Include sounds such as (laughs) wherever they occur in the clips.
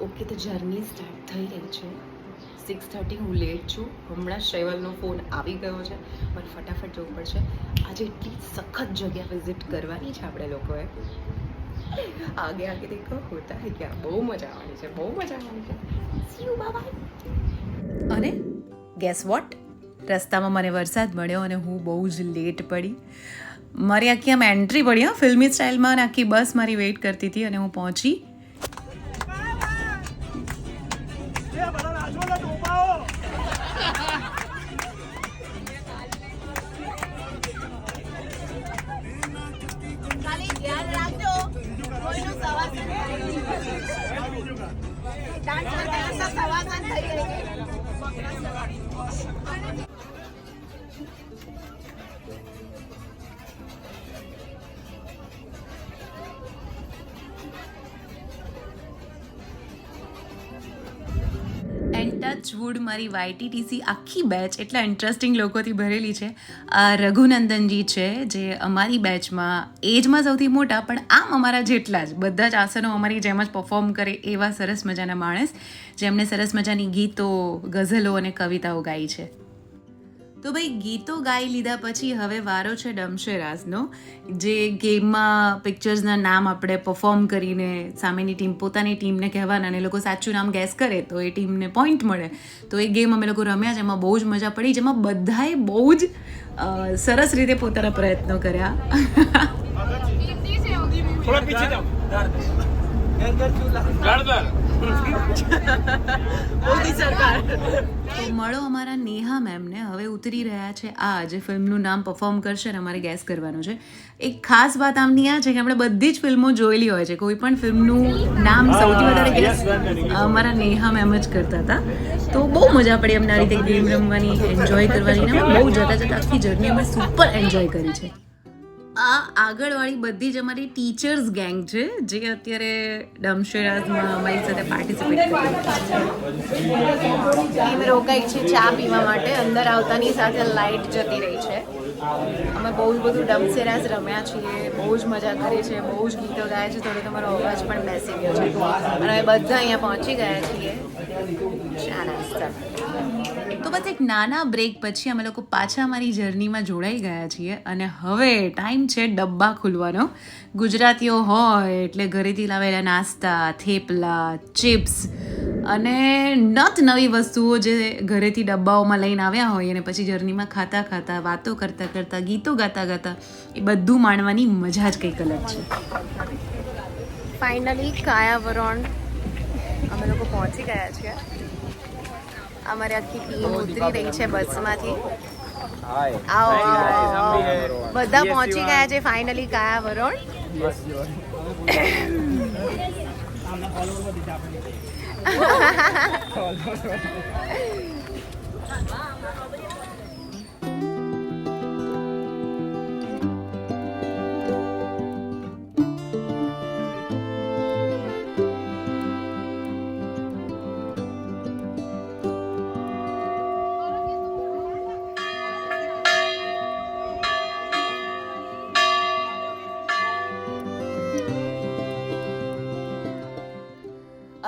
Okay, તો journey start થઈ રહી છે. સિક્સ થર્ટી હું લેટ છું. હમણાં શૈવલનો ફોન આવી ગયો છે. પણ ફટાફટ જવું પડશે. આજે એટલી સખત જગ્યા વિઝિટ કરવાની છે આપણે લોકોએ. આગે આગે દેખો હોતા હે ક્યાં? બહુ મજા આવવાની છે, બહુ મજા આવવાની છે. સી યુ અને ગેસ વોટ રસ્તામાં મને વરસાદ મળ્યો અને હું બહુ જ લેટ પડી. મારી આખી આમ એન્ટ્રી પડી, હા, ફિલ્મી સ્ટાઇલમાં અને આખી બસ મારી વેઇટ કરતી હતી અને હું પહોંચી Thank you. And touch wood મારી વાયટીટીસી આખી બેચ એટલા ઇન્ટરેસ્ટિંગ લોકોથી ભરેલી છે. રઘુનંદનજી છે, જે અમારી બેચમાં એજમાં સૌથી મોટા, પણ આમ અમારા જેટલા જ, બધા જ આસનો અમારી જેમ જ પરફોર્મ કરે એવા સરસ મજાના માણસ જેમણે સરસ મજાની ગીતો, ગઝલો અને કવિતાઓ ગાઈ છે. તો ભાઈ ગીતો ગાઈ લીધા પછી હવે વારો છે ડમશેરાઝનો જે ગેમમાં પિક્ચર્સના નામ આપણે પરફોર્મ કરીને સામેની ટીમ પોતાની ટીમને કહેવાના અને એ લોકો સાચું નામ ગેસ કરે તો એ ટીમને પોઈન્ટ મળે. તો એ ગેમ અમે લોકો રમ્યા છે એમાં બહુ જ મજા પડી જેમાં બધાએ બહુ જ સરસ રીતે પોતાના પ્રયત્નો કર્યા. મોદી સરકાર. તો મળો અમારા નેહા મેમને. હવે ઉતરી રહ્યા છે આ જે ફિલ્મનું નામ પરફોર્મ કરશે અને અમારે ગેસ કરવાનું છે. એક ખાસ વાત આમની આ છે કે આપણે બધી જ ફિલ્મો જોયેલી હોય છે. કોઈ પણ ફિલ્મનું નામ સૌથી વધારે ગેસ અમારા નેહા મેમ જ કરતા હતા. તો બહુ મજા પડી અમને આ રીતે ગેમ રમવાની એન્જોય કરવાની બહુ જતા જતા આખી જર્ની અમે સુપર એન્જોય કરી છે. આ આગળવાળી બધી જ અમારી ટીચર્સ ગેંગ છે, જે અત્યારે ડમશેરાઝમાં અમારી સાથે પાર્ટિસિપેટ કરી રોકાઈ છે. ચા પીવા માટે. અંદર આવતાની સાથે લાઇટ જતી રહી છે. અમે બહુ જ બધું ડમસેરાસ રમ્યા છીએ, બહુ જ મજા કરી છે બહુ જ ગીતો ગાયા છે થોડો તમારો અવાજ પણ બેસી ગયો છે. અને અમે બધા અહીંયા પહોંચી ગયા છીએ. ચા નાસ્તા? તો બસ એક નાના બ્રેક પછી અમે લોકો પાછા અમારી જર્નીમાં જોડાઈ ગયા છીએ અને હવે ટાઈમ છે ડબ્બા ખુલવાનો. ગુજરાતીઓ હોય એટલે ઘરેથી લાવેલા નાસ્તા, થેપલા, ચિપ્સ અને નત નવી વસ્તુઓ જે ઘરેથી ડબ્બાઓમાં લઈને આવ્યા હોય અને પછી જર્નીમાં ખાતા ખાતા, વાતો કરતાં કરતાં, ગીતો ગાતા ગાતા, એ બધું માણવાની મજા જ કંઈક અલગ છે. ફાઇનલી કાયાવરણ અમે લોકો પહોંચી ગયા છીએ. અમારી આખી ટીમ ઉતરી રહી છે બસમાંથી. બધા પહોંચી ગયા છે ફાઇનલી કાયાવરણ (laughs)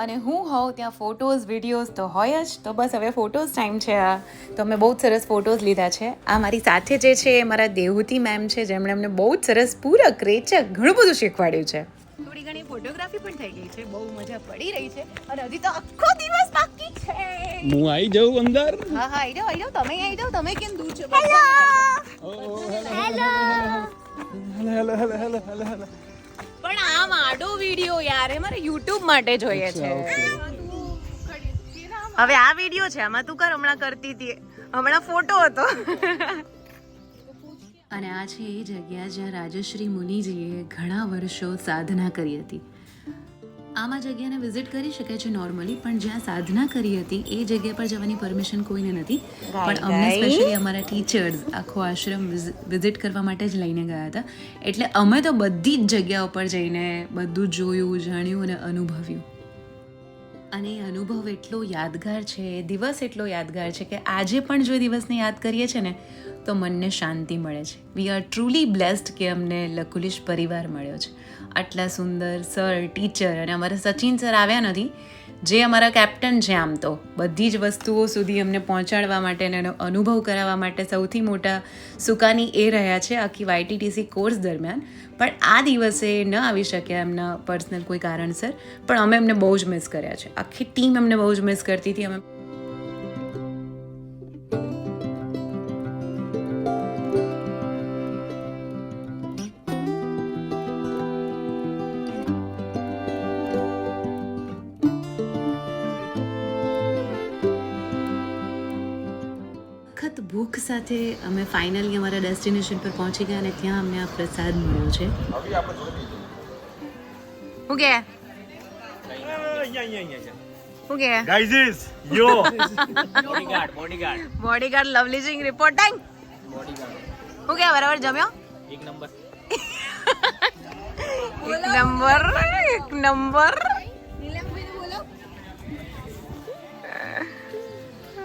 અને હું હોઉં ત્યાં ફોટોઝ વિડીયોઝ તો હોય જ. તો બસ હવે ફોટોઝ ટાઈમ છે આ. તો અમે બહુ જ સરસ ફોટોઝ લીધા છે. આ મારી સાથે જે છે એ મારા દેહુતી મેમ છે જેમણે અમને બહુ જ સરસ પૂરક રેચક ઘણું બધું શીખવાડ્યું છે. થોડી ઘણી ફોટોગ્રાફી પણ થઈ ગઈ છે. બહુ મજા પડી રહી છે. અને હજી તો આખો દિવસ બાકી છે. હું આવી જાઉં અંદર? હા હા આઈ જાઓ આવી જાઓ. તમે આવી જાઓ. તમે કેમ દૂર છો? Hello hello hello hello hello hello hello. પણ આમ આડો વિડિયો યાર એ મારે YouTube માટે જોઈએ છે. હવે આ વીડિયો છે આમાં તું કર હમણાં કરતી હતી. હમણાં ફોટો હતો. અને આ છે એ જગ્યા જ્યાં રાજશ્રી મુનિજીએ ઘણા વર્ષો સાધના કરી હતી. આમાં જગ્યાને વિઝિટ કરી શકાય છે નોર્મલી પણ જ્યાં સાધના કરી હતી એ જગ્યા પર જવાની પરમિશન કોઈને નથી. પણ અમને સ્પેશિયલી અમારા ટીચર્સ આખો આશ્રમ વિઝિટ કરવા માટે જ લઈને ગયા હતા. એટલે અમે તો બધી જ જગ્યાઓ પર જઈને બધું જોયું જાણ્યું અને અનુભવ્યું. અને એ અનુભવ એટલો યાદગાર છે દિવસ એટલો યાદગાર છે કે આજે પણ જો એ દિવસને યાદ કરીએ છીએ ને તો મનને શાંતિ મળે છે. વી આર ટ્રુલી બ્લેસ્ડ કે અમને લકુલિશ પરિવાર મળ્યો છે. આટલા સુંદર સર, ટીચર અને અમારા સચિન સર આવ્યા નથી, જે અમારા કેપ્ટન છે આમ તો. બધી જ વસ્તુઓ સુધી અમને પહોંચાડવા માટે અને એનો અનુભવ કરાવવા માટે સૌથી મોટા સુકાની એ રહ્યા છે આખી વાયટીટીસી કોર્સ દરમિયાન. પણ આ દિવસે ન આવી શક્યા એમના પર્સનલ કોઈ કારણસર. પણ અમે એમને બહુ જ મિસ કર્યા છે. આખી ટીમ એમને બહુ જ મિસ કરતી હતી. અમે ભૂખ સાથે અમે ફાઇનલી અમારા ડેસ્ટિનેશન પર પહોંચી ગયા અને ત્યાં અમને આ પ્રસાદ મળ્યો છે. શું કે? શું કે? ગાઈઝ યો બોડીગાર્ડ લવલી સિંગ રિપોર્ટિંગ શું કે બરાબર જમ્યો? એક નંબર એક નંબર એક number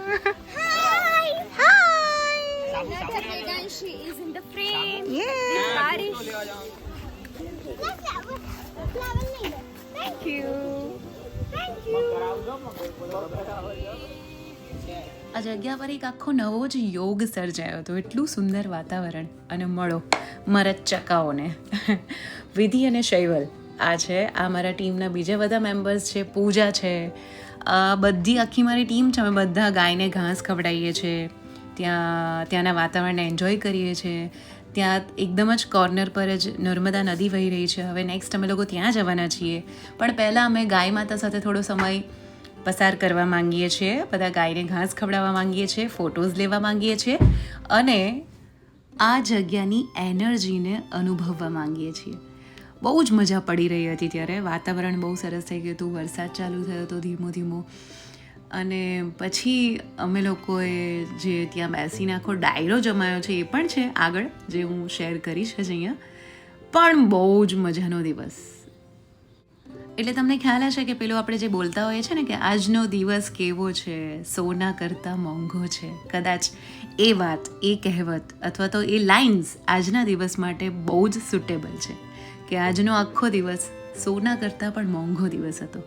(laughs) She is in the frame. Yeah. Barish. Thank you. Thank you. આ જગ્યા પર એક આખો નવો જ યોગ સર્જાયો હતો એટલું સુંદર વાતાવરણ અને મળો મારા ચકાઓને વિધિ અને શૈવલ આ છે આ મારા ટીમના બીજા બધા મેમ્બર્સ છે પૂજા છે આ બધી આખી મારી ટીમ છે અમે બધા ગાયને ઘાસ ખવડાવીએ છીએ ત્યાં, ત્યાંના વાતાવરણને એન્જોય કરીએ છીએ ત્યાં એકદમ જ કોર્નર પર જ નર્મદા નદી વહી રહી છે. હવે નેક્સ્ટ અમે લોકો ત્યાં જવાના છીએ. પણ પહેલાં અમે ગાય માતા સાથે થોડો સમય પસાર કરવા માંગીએ છીએ. બધા ગાયને ઘાસ ખવડાવવા માંગીએ છીએ ફોટોઝ લેવા માંગીએ છીએ અને આ જગ્યાની એનર્જીને અનુભવવા માંગીએ છીએ. બહુ જ મજા પડી રહી હતી ત્યારે. વાતાવરણ બહુ સરસ થઈ ગયું હતું. વરસાદ ચાલુ થયો હતો ધીમો ધીમો અને પછી અમે લોકોએ જે ત્યાં બેસીને આખો ડાયરો જમાયો છે એ પણ છે આગળ, જે હું શેર કરીશ જ અહીંયા. પણ બહુ જ મજાનો દિવસ. એટલે તમને ખ્યાલ હશે કે પેલું આપણે જે બોલતા હોઈએ છે ને કે આજનો દિવસ કેવો છે, સોના કરતાં મોંઘો છે. કદાચ એ વાત, એ કહેવત અથવા તો એ લાઇન્સ આજના દિવસ માટે બહુ જ સુટેબલ છે. કે આજનો આખો દિવસ સોના કરતાં પણ મોંઘો દિવસ હતો.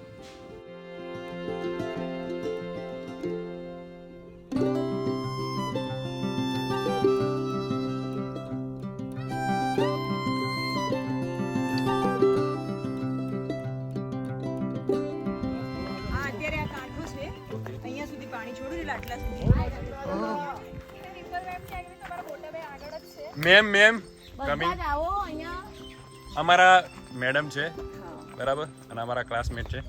મેમ મેમ કમિંગ અમારા મેડમ છે બરાબર? અને અમારા ક્લાસમેટ છે.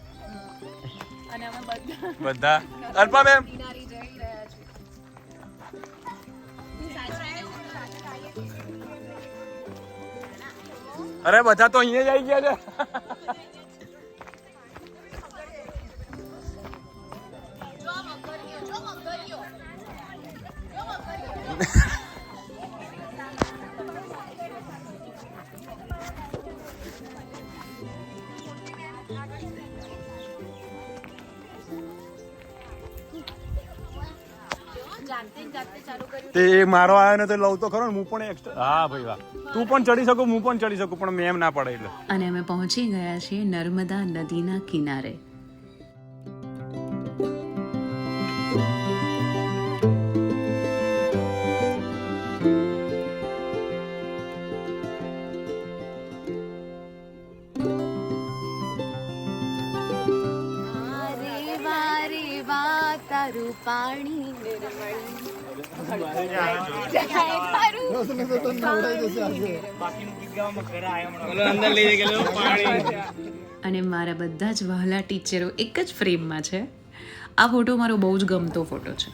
અને અમે બધા. બધા. અલ્પા મેમ. અરે બધા તો અહીંયા જ આવી ગયા છે. તે મારો આવ્યો ને તો લઉં તો ખરો ને હું પણ એક્સ્ટ્રા હા ભાઈ વાહ. તું પણ ચડી શકું હું પણ ચડી શકું પણ મેમ ના પડે એટલે અને અમે પહોંચી ગયા છીએ નર્મદા નદીના કિનારે. તારું પાણી અને મારા બધા જ વહાલા ટીચરો એક જ ફ્રેમમાં છે. આ ફોટો મારો બહુ જ ગમતો ફોટો છે.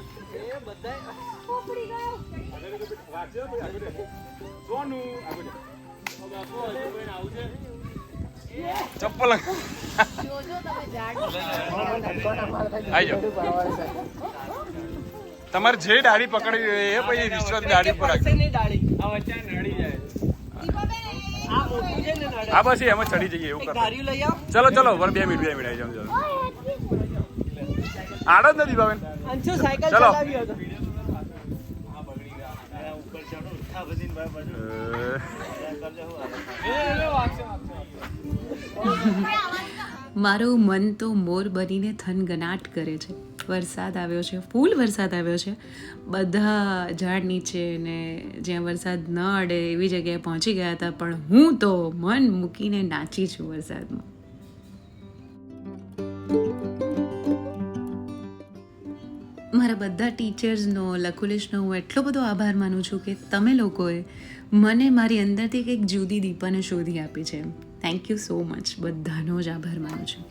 ચપ્પલ. તમારે જે દાઢી પકડી હોય એ પછી રિશ્વત દાઢી પર હા બસ એમાં ચડી જઈએ એવું ચલો ચલો વર બે મિનિટ બે મિનિટ આવી જાઓ ચલો આડો નથી ભાવેન ચલો. અ, (laughs) મારું મન તો મોર બનીને થનગનાટ કરે છે. વરસાદ આવ્યો છે, ફૂલ વરસાદ આવ્યો છે. બધા ઝાડ નીચે ને જ્યાં વરસાદ ન અડે એવી જગ્યાએ પહોંચી ગયા હતા, પણ હું તો મન મૂકીને નાચી છું વરસાદમાં. મારા બધા ટીચર્સનો, લખુલેશનો હું એટલો બધો આભાર માનું છું કે તમે લોકોએ મને મારી અંદરથી કંઈક જુદી દીપાને શોધી આપી છે. થેન્ક યુ સો મચ બધાનો જ આભાર માનું છું.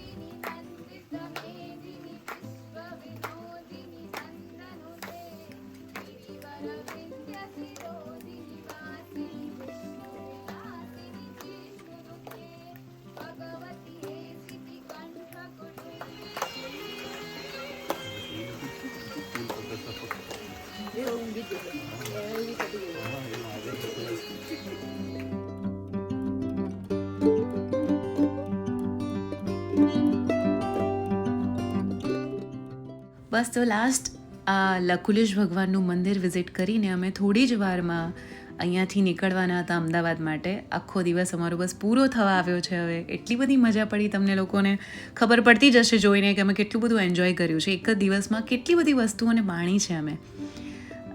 બસ તો લાસ્ટ આ લકુલેશ ભગવાનનું મંદિર વિઝિટ કરીને અમે થોડી જ વારમાં અહીંયાથી નીકળવાના હતા અમદાવાદ માટે. આખો દિવસ અમારો બસ પૂરો થવા આવ્યો છે હવે. એટલી બધી મજા પડી તમને લોકોને. ખબર પડતી જ હશે જોઈને કે અમે કેટલું બધું એન્જોય કર્યું છે. એક જ દિવસમાં કેટલી બધી વસ્તુઓને માણી છે અમે.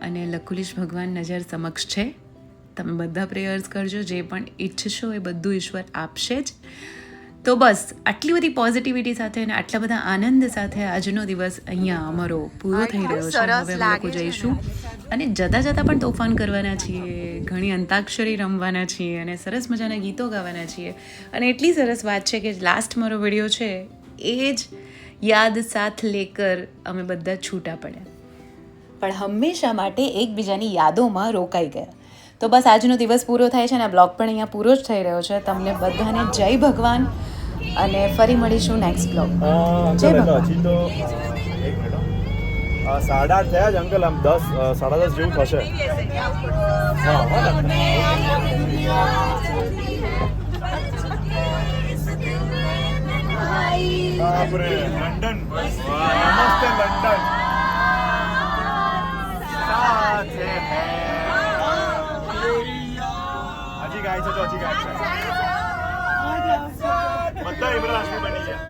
અને લકુલીશ ભગવાન નજર સમક્ષ છે. તમે બધા પ્રેયર્સ કરજો. જે પણ ઈચ્છશો એ બધું ઈશ્વર આપશે જ. તો બસ આટલી બધી પોઝિટિવિટી સાથે અને આટલા બધા આનંદ સાથે આજનો દિવસ અહીંયા અમારો પૂરો થઈ રહ્યો છે. હવે અમે લોકો જઈશું. અને જતા જતા પણ તોફાન કરવાના છીએ ઘણી અંતાક્ષરી રમવાના છીએ અને સરસ મજાના ગીતો ગાવાના છીએ. અને એટલી સરસ વાત છે કે લાસ્ટ મારો વીડિયો છે એ જ યાદ સાથ લેકર અમે બધા છૂટા પડ્યા. પણ હંમેશા માટે એકબીજાની યાદોમાં રોકાઈ ગયા. તો બસ આજનો દિવસ પૂરો થાય છે અને આ બ્લોગ પણ અહીંયા પૂરો જ થઈ રહ્યો છે. તમને બધાને જય ભગવાન. અને ફરી મળીશું નેક્સ્ટ બ્લોગ જય ભગવાન તો એક મિનિટ સાડા આઠ થયા જ અંકલ આમ દસ સાડા દસ જેવું થશે. હા હો ને. બાપરે લંડન. નમસ્તે લંડન. સાથે હજી ગાય છે તો હજી ગાય છે. બધા ઇમરાન હાશમી બની ગયા